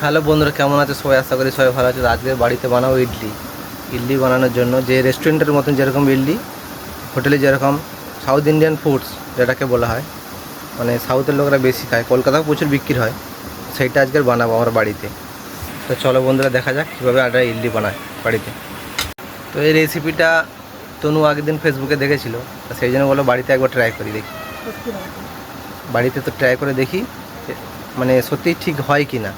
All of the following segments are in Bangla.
হ্যালো বন্ধুরা কেমন আছে? সবাই আশা করি সবাই ভালো আছে। আজকে বাড়িতে বানাবো ইডলি। ইডলি বানানোর জন্য যে রেস্টুরেন্টের মতন যেরকম ইডলি হোটেলে যেরকম সাউথ ইন্ডিয়ান ফুডস যেটাকে বলা হয় মানে সাউথের লোকরা বেশি খায় কলকাতাও প্রচুর বিক্রি হয় সেইটা আজকের বানাবো আমার বাড়িতে। তো চলো বন্ধুরা দেখা যাক কীভাবে আটা ইডলি বানায় বাড়িতে। তো এই রেসিপিটা তনু আগের দিন ফেসবুকে দেখেছিল সেই জন্য বলো বাড়িতে একবার ট্রাই করি দেখি। বাড়িতে তো ট্রাই করে দেখি মানে সত্যিই ঠিক হয় কি না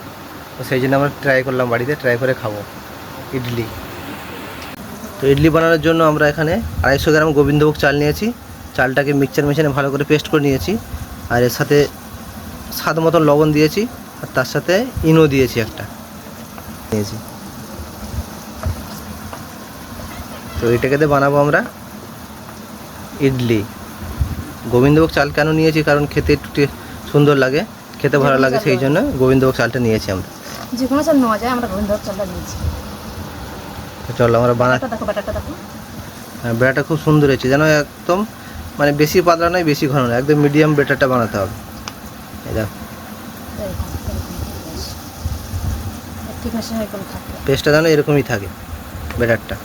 তো সেই জন্য আমরা ট্রাই করলাম বাড়িতে ট্রাই করে খাব ইডলি। তো ইডলি বানানোর জন্য আমরা এখানে আড়াইশো গ্রাম গোবিন্দভোগ চাল নিয়েছি। চালটাকে মিক্সচার মেশিনে ভালো করে পেস্ট করে নিয়েছি। আর এর সাথে স্বাদ মতন লবণ দিয়েছি আর তার সাথে ইনো দিয়েছি একটা। নিয়েছি। তো এটাকে দিয়ে বানাবো আমরা ইডলি। গোবিন্দভোগ চাল কেন নিয়েছি? কারণ খেতে একটু সুন্দর লাগে খেতে ভালো লাগে সেই জন্য গোবিন্দভোগ চালটা নিয়েছি আমরা। যে কোনো চাল নেওয়া যায় আমরা গোবিন্দ চালটা নিয়েছি। চলো আমরা বানা ব্যাটারটা দেখো ব্যাটারটা দেখো। হ্যাঁ, বেটাটা খুব সুন্দর হয়েছে যেন একদম মানে বেশি পাতলা নয় বেশি ঘন নয় একদম মিডিয়াম বেটারটা বানাতে হবে। এই দেখো। পেস্টটা যেন এরকমই থাকে বেটারটা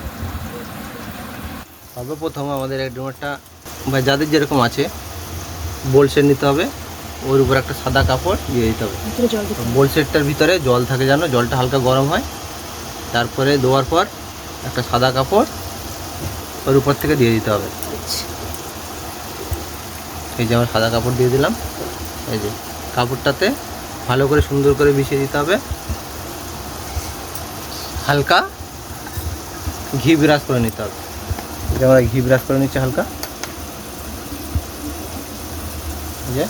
সর্বপ্রথম আমাদের এক ডোমারটা বা যাদের যেরকম আছে বোলসেট নিতে হবে। ওর উপর একটা সাদা কাপড় দিয়ে দিতে হবে। বোল। বোলসেটটার ভিতরে জল থাকে যেন জলটা হালকা গরম হয়। তারপরে দেওয়ার পর একটা সাদা কাপড় ওর উপর থেকে দিয়ে দিতে হবে। আচ্ছা। এই যে আমার সাদা কাপড় দিয়ে দিলাম। এই যে কাপড়টাতে ভালো করে সুন্দর করে বিছিয়ে দিতে হবে। হালকা ঘি বিরাজ করে নিতে হবে। এই যে আমরা ঘি বিরাজ করে নিচ্ছি হালকা। যে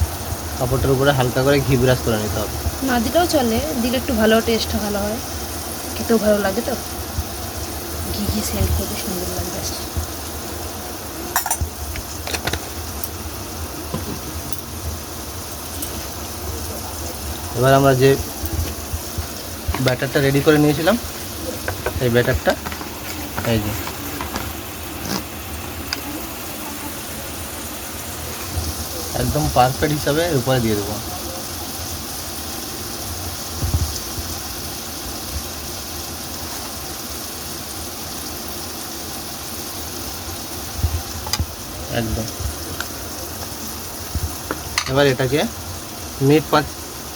কাপড়টার উপরে হালকা করে ঘি বিরাজ করে নিতে হবে। না দিলেও চলে দিলে একটু ভালো টেস্ট ভালো হয়। খেতেও ভালো লাগে তো। ঘি ঘি সেল করতে সুন্দর লাগবে। এবার আমরা যে ব্যাটারটা রেডি করে নিয়েছিলাম এই ব্যাটারটা এই যে একদম পারফেক্ট হিসাবে উপরে দিয়ে দেবো। একদম। এবার এটাকে মিনিট পাঁচ,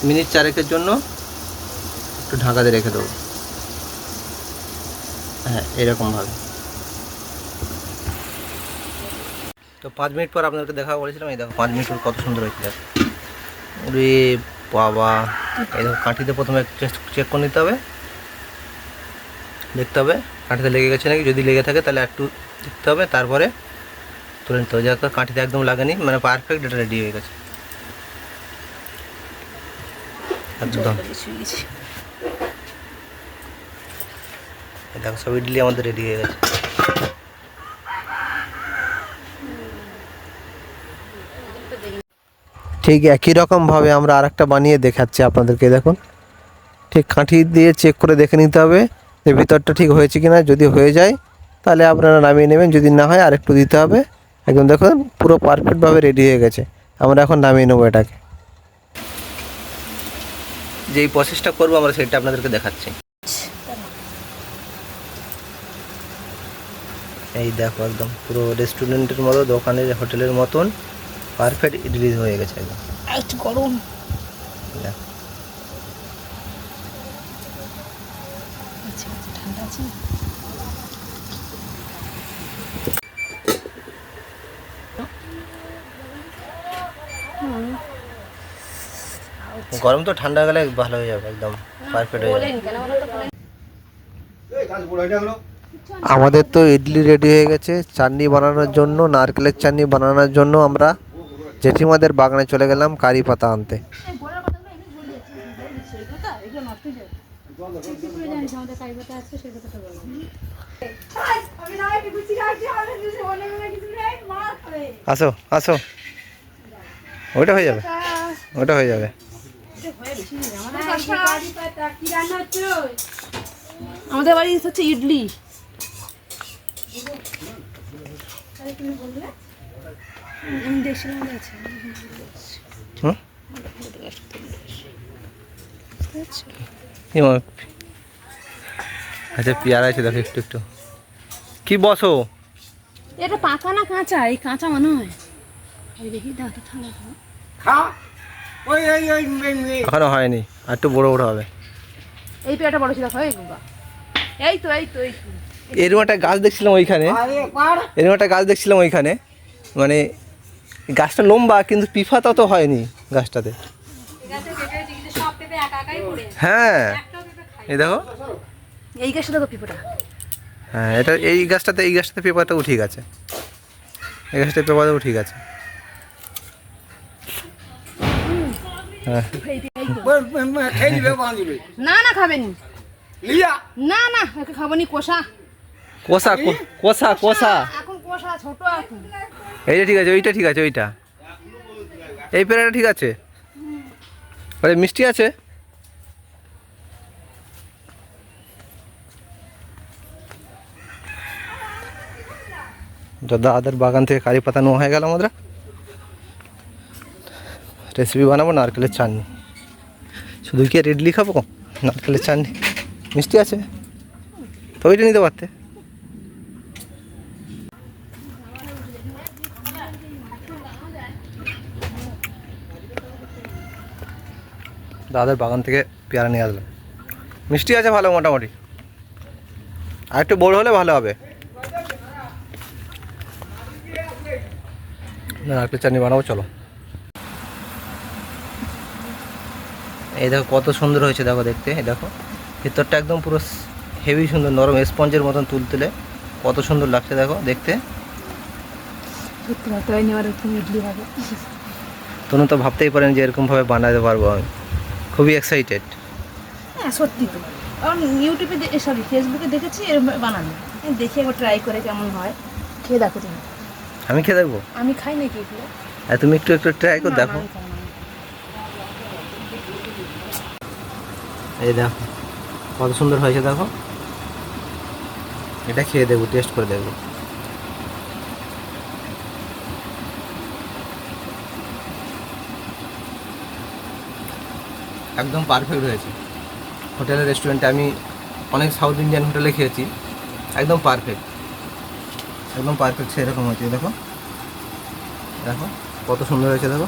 মিনিট চারেকের জন্য একটু ঢাকা দিয়ে রেখে দেবো। হ্যাঁ এরকমভাবে। তো পাঁচ মিনিট পর আপনাদেরকে দেখা বলেছিলাম এই দেখো পাঁচ মিনিট পর কত সুন্দর হয়েছে। দেখো ওরে বাবা এই দেখো কাঠিতে প্রথমে চেক করে নিতে হবে। দেখতে হবে কাঠিতে লেগে গেছে নাকি? যদি লেগে থাকে তাহলে একটু দেখতে হবে তারপরে তুলে নিতে হবে। যাতে কাঠিতে একদম লাগেনি মানে পারফেক্ট এটা রেডি হয়ে গেছে। একদম। দেখো সব ইডলি আমাদের রেডি হয়ে গেছে। ঠিক একই রকমভাবে আমরা আরেকটা বানিয়ে দেখাচ্ছি আপনাদেরকে, দেখুন। ঠিক কাঠি দিয়ে চেক করে দেখে নিতে হবে যে ভিতরটা ঠিক হয়েছে কিনা। যদি হয়ে যায়, তাহলে আপনারা নামিয়ে নেবেন। যদি না হয়, আরেকটু দিতে হবে। একদম দেখুন, পুরো পারফেক্টভাবে রেডি হয়ে গেছে। আমরা এখন নামিয়ে নেব এটাকে। যেই প্রসেসটা করব, আমরা সেটা আপনাদেরকে দেখাচ্ছি। এই দেখো একদম, পুরো রেস্টুরেন্টের মতো, দোকানের, হোটেলের মতন। পারফেক্ট ইডলি হয়ে গেছে একদম একটু গরম। আচ্ছা আচ্ছা ঠান্ডা আছে গরম তো ঠান্ডা গেলে ভালো হয়ে যাবে একদম পারফেক্ট হয়ে যাবে। আমাদের তো ইডলি রেডি হয়ে গেছে চাটনি বানানোর জন্য নারকেলের চাটনি বানানোর জন্য আমরা জেঠিমাদের বাগানে চলে গেলাম কারি পাতা আনতে। আসো আসো। ওইটা হয়ে যাবে ওটা হয়ে যাবে। আমাদের বাড়ি হচ্ছে ইডলি আমি দেখছিলাম আছে হুম এমা, আচ্ছা পেয়ারা আছে দেখো একটু একটু। কি বসো? এটা পাকা না কাঁচা? এই কাঁচা মনে হয়। দেখি দাঁড়া ঠান্ডা খা। ওই ওই এখনও হয়নি আর একটু বড় বড় হবে। এই পেয়ারটা বড় ছিল দেখো এই বাবা এই তো এই তো এই এরকম একটা গাছ দেখছিলাম ওইখানে। এরকম একটা গাছ দেখছিলাম ওইখানে। মানে গাছটা লম্বা কিন্তু পিফা তত হয়নি গাছটাতে। হ্যাঁ। এই দেখো। এই গাছটা দেখো পিঁপড়া হ্যাঁ এটা এই গাছটাতে এই গাছটাতে পেপারটা উঠে গেছে। এই গাছটাতে পেপারটা উঠে গেছে। হ্যাঁ। না না খাবেন। না না একে খাব নি কষা। কষা কষা কষা। এখন কষা ছোট এখন। এইটা ঠিক আছে, ওইটা ঠিক আছে, ওইটা। এই পেয়ারাটা ঠিক আছে? আরে, মিষ্টি আছে? দাদাদের বাগান থেকে কারি পাতা নেওয়া হয়ে গেল আমরা রেসিপি বানাবো, নারকেলের চাটনি। শুধু কি আর ইডলি খাব? নারকেলের চাটনি। মিষ্টি আছে? তো ওইটা নিতে পারতে। দাদার বাগান থেকে পেয়ারা নিয়ে আসলাম। মিষ্টি আছে ভালো মোটামুটি। আর একটু বড় হলে ভালো হবে। না নারকেল চাটনি বানাবো চলো। এই দেখো কত সুন্দর হয়েছে দেখো দেখতে এই দেখো। ভিতরটা একদম পুরো হেভি সুন্দর নরম স্পঞ্জের মতন তুলতুলে। কত সুন্দর লাগছে দেখো দেখতে। একটু তনু তো ভাবতেই পারেন যে এরকমভাবে বানাতে পারব আমি। খুবই এক্সাইটেড হ্যাঁ সত্যি তো। কারণ ইউটিউবে সরি ফেসবুকে দেখেছি এরকম বানানো। আমি দেখি একবার ট্রাই করে কেমন হয়। খেয়ে দেখো তুমি। আমি খেয়ে দেখব? আমি খাই নাকি এগুলো? আর তুমি একটু একটু ট্রাই করে দেখো। এই দেখো কত সুন্দর হয়েছে দেখো। এটা খেয়ে দেবো টেস্ট করে দেখব। একদম পারফেক্ট হয়েছে হোটেলে রেস্টুরেন্টে আমি অনেক সাউথ ইন্ডিয়ান হোটেলে খেয়েছি। একদম পারফেক্ট একদম পারফেক্ট সেরকম হয়েছে দেখো। দেখো কত সুন্দর হয়েছে দেখো।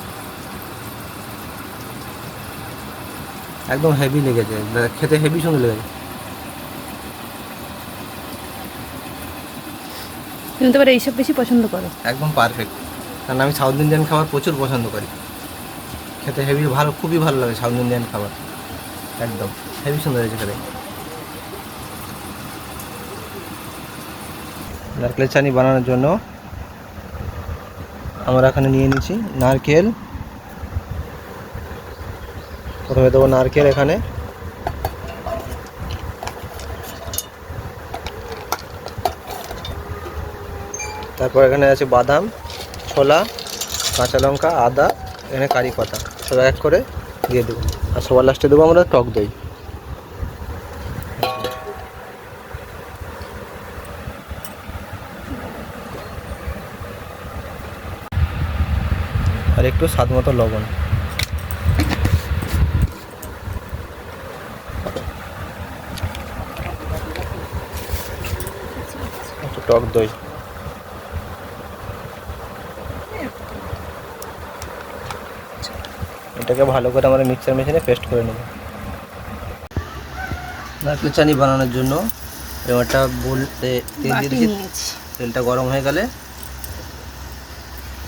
একদম হেভি লেগেছে খেতে হেভি সুন্দর লেগেছে। তুমি তো এইসব বেশি পছন্দ করো। একদম পারফেক্ট কারণ আমি সাউথ ইন্ডিয়ান খাবার প্রচুর পছন্দ করি। খেতে হেভি ভালো, খুবই ভালো লাগে সাউথ ইন্ডিয়ান খাবার। একদম, হেভি সুন্দর হয়েছে খেতে। নারকেলের চানি বানানোর জন্য আমরা এখানে নিয়ে নিয়েছি নারকেল। প্রথমে দেবো নারকেল এখানে। তারপর এখানে আছে বাদাম, ছোলা, কাঁচা লঙ্কা, আদা, এখানে কারি পাতা। সব এক করে দিয়ে দেবো। আর সবার লাস্টে দেবো আমরা টক দই। আর একটু স্বাদ মতো লবণ। টক দই। এটাকে ভালো করে আমরা মিক্সার মেশিনে পেস্ট করে নেব। নারকেল চানি বানানোর জন্য এবারটা বলতে তেল দিয়ে দিয়েছি তেলটা গরম হয়ে গেলে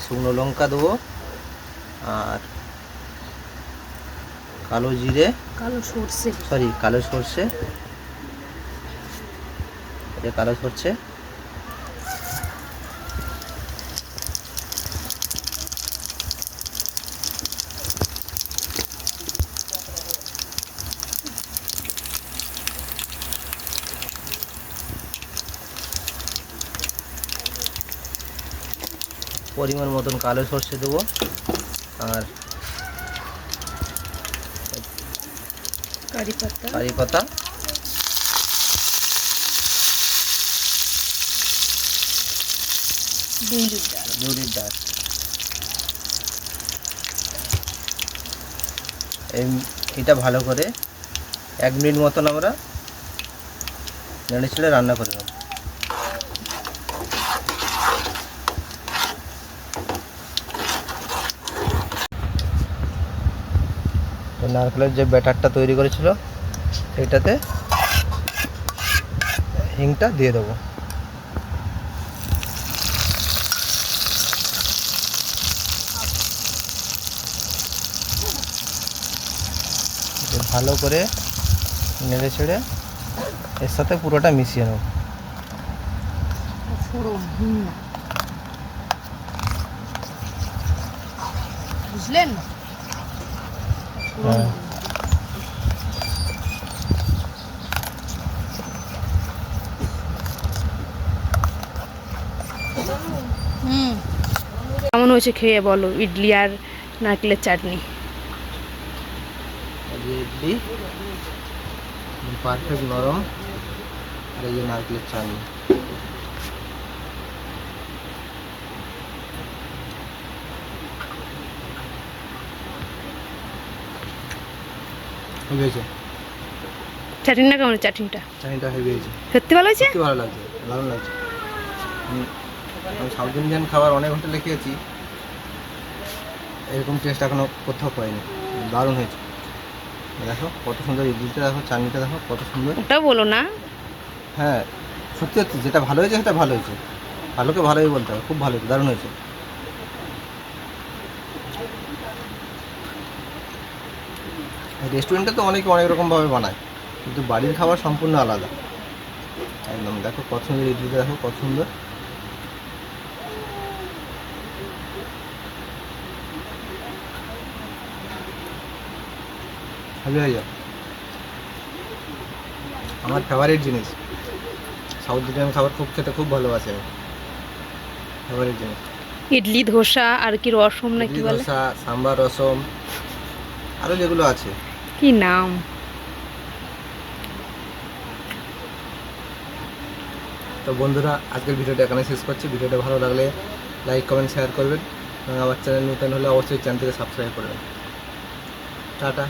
শুকনো লঙ্কা দেবো আর কালো জিরে কালো সর্ষে। সরি কালো সর্ষে এটা কালো সর্ষে পরিমাণ মতন কালো সর্ষে দেবো। আর কারি পাতা। কারি পাতা। বিউলির ডাল। বিউলির ডাল। এই এটা ভালো করে এক মিনিট মতন আমরা নেড়ে ছেড়ে রান্না করে নেব। নারকেলের যে ব্যাটারটা তৈরি করেছিল সেইটাতে হিংটা দিয়ে দেবো। ভালো করে নেড়ে ছেড়ে এর সাথে পুরোটা মিশিয়ে নেব। বুঝলেন? হ্যাঁ। কেমন হয়েছে খেয়ে বলো? ইডলি আর নারকেলের চাটনি। ইডলি, পারফেক্ট নরম আর এই নারকেলের চাটনি। হেভি হয়েছে। চাটনিটা কেমন? চাটনিটা চাটনিটা হেভি হয়েছে। সত্যি ভালো হয়েছে? ভালো লাগছে দারুণ লাগছে। আমি সাউথ ইন্ডিয়ান খাবার অনেক হোটেলে খেয়েছি এরকম টেস্ট এখনও কোথাও পাইনি। দারুণ হয়েছে। দেখো কত সুন্দর ইডলিটা দেখো চাটনিটা দেখো কত সুন্দর। ওটা বলো না। হ্যাঁ সত্যি সত্যি যেটা ভালো হয়েছে সেটা ভালো হয়েছে। ভালোকে ভালোই বলতে হবে খুব ভালো হয়েছে দারুণ হয়েছে। রেস্টুরেন্টে তো অনেকে অনেক রকমভাবে বানায় কিন্তু বাড়ির খাবার সম্পূর্ণ আলাদা। একদম দেখো কত সুন্দর ইডলিটা দেখো কত সুন্দর আমার ফেভারিট জিনিস। সাউথ ইন্ডিয়ান খাবার খুব খেতে খুব ভালোবাসে। আমি ফেভারিট জিনিস। ইডলি ধোসা আর কি রসম না কি বলে? ধোসা সাম্বার রসম আরও যেগুলো আছে। কি নাম তো বন্ধুরা, আজকের ভিডিওটা এখানে শেষ করছি। ভিডিওটা ভালো লাগলে লাইক কমেন্ট শেয়ার করবেন। এবং আমার চ্যানেল নতুন হলে অবশ্যই চ্যানেলটিকে সাবস্ক্রাইব করবেন। টাটা।